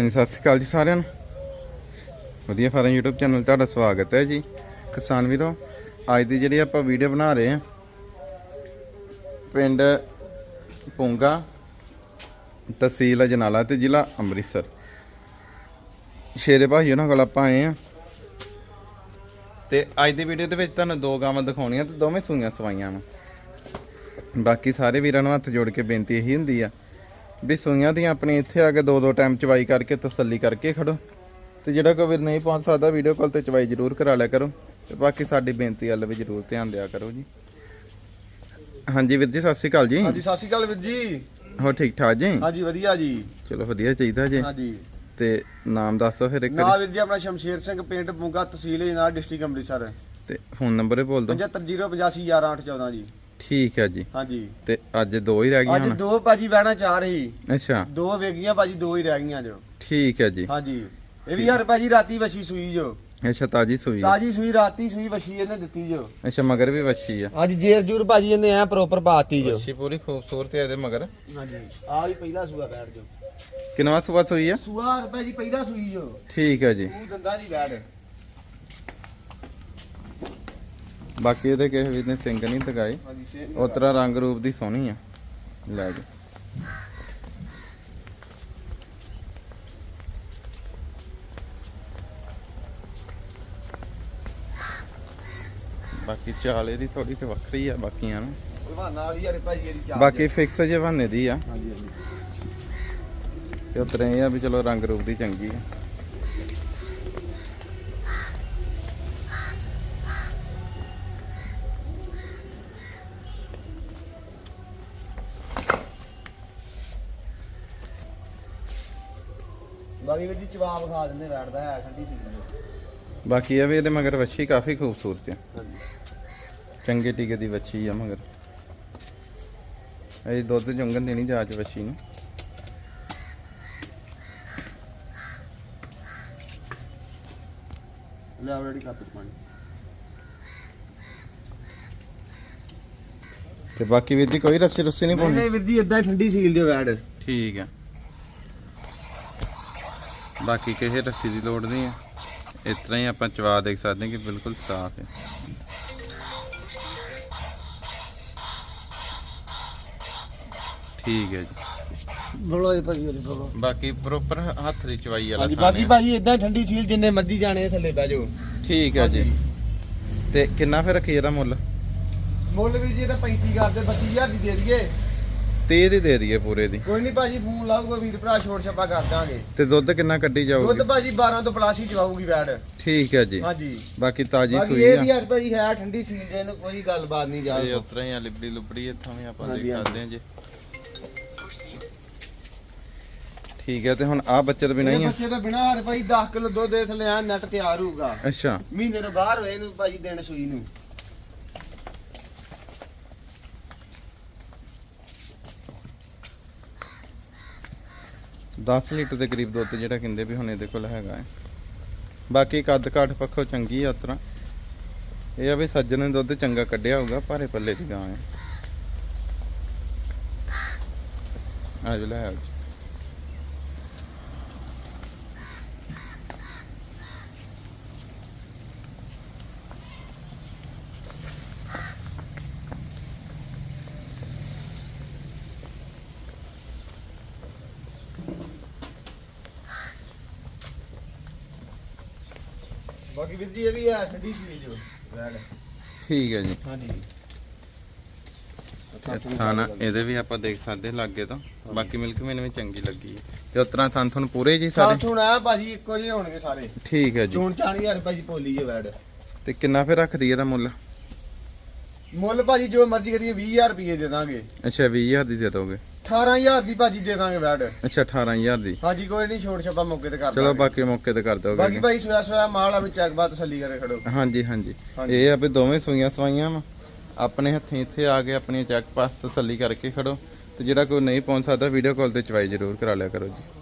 ਹਾਂਜੀ, ਸਤਿ ਸ਼੍ਰੀ ਅਕਾਲ ਜੀ ਸਾਰਿਆਂ ਨੂੰ। ਵਧੀਆ ਫਾਰਮ YouTube ਚੈਨਲ ਤੁਹਾਡਾ ਸਵਾਗਤ ਹੈ ਜੀ। ਕਿਸਾਨ ਵੀਰੋ, ਅੱਜ ਦੀ ਜਿਹੜੀ ਆਪਾਂ ਵੀਡੀਓ ਬਣਾ ਰਹੇ ਹਾਂ, ਪਿੰਡ ਪੂੰਗਾ, ਤਹਿਸੀਲ ਅਜਨਾਲਾ ਤੇ ਜ਼ਿਲ੍ਹਾ ਅੰਮ੍ਰਿਤਸਰ। ਸ਼ੇਰੇ ਭਾਈ ਉਹਨਾਂ ਕੋਲ ਆਪਾਂ ਆਏ ਆ ਤੇ ਅੱਜ ਦੀ ਵੀਡੀਓ ਦੇ ਵਿੱਚ ਤੁਹਾਨੂੰ ਦੋ ਗਾਵਾਂ ਦਿਖਾਉਣੀਆਂ ਤੇ ਦੋਵੇਂ ਸੂਈਆਂ ਸਵਾਈਆਂ ਵਾ। ਬਾਕੀ ਸਾਰੇ ਵੀਰਾਂ ਨੂੰ ਹੱਥ ਜੋੜ ਕੇ ਬੇਨਤੀ ਇਹੀ ਹੁੰਦੀ ਆ ਵੀ ਸੂਈਆਂ ਦੀਆਂ ਆਪਣੇ ਇੱਥੇ ਆ ਕੇ ਦੋ ਦੋ ਟਾਈਮ ਚਵਾਈ ਕਰਕੇ ਤਸੱਲੀ ਕਰਕੇ ਖੜੋ। ਤੇ ਜਿਹੜਾ ਕੋਈ ਵੀਰ ਨਹੀਂ ਪਹੁੰਚ ਸਕਦਾ ਵੀਡੀਓ ਕਾਲ ਤੇ ਚਵਾਈ ਜ਼ਰੂਰ ਕਰਾ ਲਿਆ ਕਰੋ। ਤੇ ਬਾਕੀ ਸਾਡੀ ਬੇਨਤੀ ਵੱਲ ਵੀ ਜ਼ਰੂਰ ਧਿਆਨ ਦਿਆ ਕਰੋ ਜੀ। ਹਾਂਜੀ ਵੀਰ ਜੀ ਸਤਿ ਸ਼੍ਰੀ ਅਕਾਲ ਜੀ। ਹਾਂਜੀ ਸਤਿ ਸ਼੍ਰੀ ਅਕਾਲ ਵੀਰ ਜੀ। ਹੋ ਠੀਕ ਠਾਕ ਜੀ? ਹਾਂਜੀ ਵਧੀਆ ਜੀ। ਚਲੋ ਵਧੀਆ ਚਾਹੀਦਾ ਜੀ। ਹਾਂਜੀ। ਤੇ ਨਾਮ ਦੱਸ ਦਿਓ ਫਿਰ ਇੱਕ ਨਾ ਵਾਰੀ। ਜੀ ਆਪਣਾ ਸ਼ਮਸ਼ੇਰ ਸਿੰਘ ਪਿੰਡ ਪੁੰਗਾ ਤਹਿਸੀਲ ਜਨਾਬ ਡਿਸਟ੍ਰਿਕਟ ਅੰਮ੍ਰਿਤਸਰ। ਤੇ ਫੋਨ ਨੰਬਰ ਬੋਲ ਦਿਓ। 7508511814 ਜੀ। ਠੀਕ ਹੈ ਜੀ। ਹਾਂਜੀ। ਤੇ ਅੱਜ ਦੋ ਹੀ ਰਹਿ ਅੱਜ ਗਈਆਂ ਹੁਣ? ਦੋ ਭਾਜੀ ਬਹਿਣਾ ਚਾਹ ਰਹੀ ਅੱਛਾ। ਦੋ ਵੇਗੀਆਂ ਭਾਜੀ ਦੋ ਹੀ ਰਹਿ ਗਈਆਂ ਜੋ। ਠੀਕ ਹੈ ਜੀ। ਹਾਂਜੀ। ਇਹ ਵੀ ਹਰ ਭਾਜੀ ਰਾਤੀ ਵਛੀ ਸੂਈ ਜੋ। ਅੱਛਾ ਤਾਜੀ ਸੂਈ ਹੈ। ਤਾਜੀ ਸੂਈ ਰਾਤੀ ਸੂਈ ਵਛੀ ਇਹਨੇ ਦਿੱਤੀ ਜੋ। ਅੱਛਾ ਮਗਰ ਵੀ ਵੱਛੀ ਆ। ਹਾਂਜੀ ਜੇਰ ਜੂਰ ਭਾਜੀ ਇਹਨੇ ਐ ਪ੍ਰੋਪਰ ਪਾਤੀ ਜੋ। ਵੱਛੀ ਪੂਰੀ ਖੂਬਸੂਰਤ ਹੈ ਇਹਦੇ ਮਗਰ। ਹਾਂਜੀ। ਆ ਵੀ ਪਹਿਲਾ ਸੂਆ ਬੈਠ ਜੋ। ਕਿੰਨਵਾ ਸੂਆ ਸੂਈ ਆ? ਸੂਆ ਹਰ ਭਾਜੀ ਪਹਿਲਾ ਸੂਈ ਜੋ। ਠੀਕ ਹੈ ਜੀ। ਤੂੰ ਦੰਦਾਂ ਦੀ ਬੈਠ। ਬਾਕੀ ਇਹਦੇ ਕਿਸੇ ਵੀ ਨੇ ਸਿੰਘ ਨਹੀਂ ਤਗਾਏ। ਉਤਰਾ ਰੰਗ ਰੂਪ ਦੀ ਸੋਹਣੀ ਆ। ਲੈ ਜੀ। ਬਾਕੀ ਚਾਲ ਇਹਦੀ ਥੋੜੀ ਤੇ ਵੱਖਰੀ ਆ ਬਾਕੀਆਂ ਨੂੰ। ਬਾਕੀ ਫਿਕਸ ਜੇ ਬਹਾਨੇ ਦੀ ਆ। ਹਾਂਜੀ ਹਾਂਜੀ। ਤੇ ਉਤਰਾ ਆ ਵੀ ਚਲੋ ਰੰਗ ਰੂਪ ਦੀ ਚੰਗੀ ਆ। ਬਾਕੀ ਵੀਰ ਜੀ ਜਵਾਬ ਖਾ ਦਿੰਦੇ ਬੈਠਦਾ ਹੈ ਠੰਡੀ ਸੀ ਬਾਕੀ ਇਹ ਵੀ ਇਹਦੇ ਮਗਰ ਵੱਛੀ ਕਾਫੀ ਖੂਬਸੂਰਤ ਹਾਂਜੀ। ਚੰਗੇ ਟੀਕੇ ਦੀ ਵੱਛੀ ਆ ਮਗਰ। ਇਹ ਦੁੱਧ ਜੰਗਨ ਦੇਣੀ ਜਾਚ ਵੱਛੀ ਨੂੰ। ਲੈ ਆਲਰੇਡੀ ਕੱਪ ਪਾਣੀ। ਤੇ ਬਾਕੀ ਵੀਰ ਜੀ ਕੋਈ ਰੱਸੀ ਰੁੱਸੀ ਨਹੀਂ ਪਾਉਣੀ? ਨਹੀਂ ਵੀਰ ਜੀ ਇਦਾਂ ਠੰਡੀ ਸੀਲ ਦਿਓ ਬੈਠ। ਠੀਕ ਆ। ਬਾਕੀ ਕਿਸੇ ਰੱਸੀ ਦੀ ਲੋੜ ਨਹੀਂ ਆ ਇਸ ਤਰ੍ਹਾਂ ਹੀ ਆਪਾਂ ਚਵਾ ਦੇਖ ਸਕਦੇ ਹਾਂ ਕਿ ਬਿਲਕੁਲ ਸਾਫ਼ ਹੈ। ਠੀਕ ਹੈ ਜੀ। ਬੋਲੋ ਜੀ ਭਾਜੀ ਬੋਲੋ। ਬਾਕੀ ਪ੍ਰੋਪਰ ਹੱਥ ਦੀ ਚਵਾਈ ਵਾਲਾ ਹਾਂਜੀ ਬਾਕੀ ਹੈ। ਭਾਜੀ ਇਦਾਂ ਠੰਡੀ ਸੀਲ ਜਿੰਨੇ ਮਰਜ਼ੀ ਜਾਣੇ ਥੱਲੇ ਬਹਿ ਜਾਓ। ਠੀਕ ਹੈ ਜੀ। ਤੇ ਕਿੰਨਾ ਫਿਰ ਰੱਖੀ ਇਹਦਾ ਮੁੱਲ? ਮੁੱਲ ਵੀਰ ਜੀ ਇਹਦਾ 35 ਕਰਦੇ 32000 ਦੀ ਦੇ ਦਈਏ। ਤੇ ਦੀ ਦੇ ਦਈਏ ਪੂਰੇ ਦੀ। ਕੋਈ ਨਹੀਂ ਭਾਜੀ ਫੋਨ ਲਾਊਗਾ ਵੀਰ ਭਰਾ ਛੋੜ ਛੱਪਾ ਕਰ ਦਾਂਗੇ। ਤੇ ਦੁੱਧ ਕਿੰਨਾ ਕੱਢੀ ਦੁੱਧ ਜਾਊਗੀ ਭਾਜੀ 12 ਤੋਂ ਪਲਾਸ ਹੀ ਚਵਾਊਗੀ ਬੈਠ ਠੀਕ ਹੈ ਜੀ। ਹਾਂਜੀ। ਬਾਕੀ ਤਾਜੀ ਬਾਕੀ ਸੂਈ ਇਹ ਆ। ਵੀ ਯਾਰ ਭਾਜੀ ਹੈ ਠੰਡੀ ਇਹਨੂੰ ਕੋਈ ਗੱਲਬਾਤ ਨਹੀਂ ਜਾ ਇਹ ਉਤਰਾ ਹੀ ਆ ਲਿਬੜੀ ਲੁਬੜੀ ਇੱਥੋਂ ਵੀ ਆਪਾਂ ਹਾਂਜੀ, ਦੇਖ ਹਾਂਜੀ। ਸਕਦੇ ਹਾਂ ਜੀ। ਠੀਕ ਹੈ ਤੇ ਹੁਣ ਆ ਬੱਚੇ ਤੋਂ ਬਿਨਾਂ ਹੀ ਇਹ ਆ? ਬੱਚੇ ਤੋਂ ਬਿਨਾ ਹਰ ਭਾਈ 10 ਕਿਲੋ ਦੁੱਧ ਦੇ ਥੱਲੇ ਆ ਨੈਟ ਤਿਆਰ ਹੋਊਗਾ। ਅੱਛਾ। ਮਹੀਨੇ ਤੋਂ ਬਾਹਰ ਹੋਏ ਇਹਨੂੰ ਭਾਜੀ ਦਿਨ ਸੂਈ ਨੂੰ। ਦਸ ਲੀਟਰ ਦੇ ਕਰੀਬ ਦੁੱਧ ਜਿਹੜਾ ਕਹਿੰਦੇ ਵੀ ਹੁਣ ਇਹਦੇ ਕੋਲ ਹੈਗਾ ਹੈ। ਬਾਕੀ ਕੱਦ ਕਾਠ ਪੱਖੋਂ ਚੰਗੀ ਆ ਉਤਰਾ। ਇਹ ਆ ਵੀ ਸੱਜਣ ਨੇ ਦੁੱਧ ਚੰਗਾ ਕੱਢਿਆ ਹੋਊਗਾ, ਭਾਰੇ ਪੱਲੇ ਦੀ ਗਾਂ ਹੈ। ਆ ਜੋ, ਲੈ ਆਓ ਬਾਕੀ ਵੀਰ ਜੀ ਇਹ ਵੀ ਹੈ ਠੰਡੀ ਸੀ ਜੋ ਰੈਡ ਠੀਕ ਹੈ ਜੀ। ਹਾਂਜੀ। ਥਾਣਾ ਇਹਦੇ ਵੀ ਆਪਾਂ ਦੇਖ ਸਕਦੇ ਲਾਗੇ ਤੋਂ। ਬਾਕੀ ਮਿਲਕ ਮੈਨੂੰ ਵੀ ਚੰਗੀ ਲੱਗੀ ਤੇ ਉਤਰਾ ਥਾਂ ਤੁਹਾਨੂੰ ਪੂਰੇ ਜੀ ਸਾਰੇ? ਸਾਰੇ ਹੁਣ ਆ ਭਾਜੀ ਇੱਕੋ ਜਿਹੇ ਹੋਣਗੇ ਸਾਰੇ। ਠੀਕ ਹੈ ਜੀ। ਚੋਣ 40000 ਭਾਜੀ ਪੋਲੀ ਜੋ ਵੈਡ ਤੇ ਕਿੰਨਾ ਫਿਰ ਰੱਖਦੀ ਇਹਦਾ ਮੁੱਲ? ਮੁੱਲ ਭਾਜੀ ਜੋ ਮਰਜ਼ੀ ਕਰੀਏ 20000 ਰੁਪਏ ਦੇ ਦਾਂਗੇ। ਅੱਛਾ 20000 ਦੀ ਦੇ ਦੋਗੇ। 18000 ਦੀ ਭਾਜੀ ਦੇ ਦਾਂਗੇ ਵੈਡ ਅੱਛਾ 18000 ਦੀ। ਹਾਂਜੀ ਕੋਈ ਨਹੀਂ ਛੋਟ ਛੱਪਾ ਮੌਕੇ ਤੇ ਕਰ ਚਲੋ ਦਾਂਗੇ। ਬਾਕੀ ਮੌਕੇ ਤੇ ਕਰ ਬਾਕੀ ਦੋਗੇ ਭਾਈ ਸੋਇਆ ਸੋਇਆ ਮਾਲ ਆ ਵੀ ਚੈੱਕ ਬਾਤ ਤਸੱਲੀ ਕਰੇ ਖੜੋ। ਹਾਂਜੀ ਹਾਂਜੀ। ਹਾਂਜੀ। ਇਹ ਆ ਵੀ ਦੋਵੇਂ ਸੂਈਆਂ ਸਵਾਈਆਂ ਵਾ। ਆਪਣੇ ਹੱਥੀਂ ਇੱਥੇ ਆ ਕੇ ਆਪਣੀ ਚੈੱਕ ਪਾਸ ਤਸੱਲੀ ਕਰਕੇ ਖੜੋ। ਤੇ ਜਿਹੜਾ ਕੋਈ ਨਹੀਂ ਪਹੁੰਚ ਸਕਦਾ ਵੀਡੀਓ ਕਾਲ ਤੇ ਚਵਾਈ ਜ਼ਰੂਰ ਕਰਾ ਲਿਆ ਕਰੋ ਜੀ।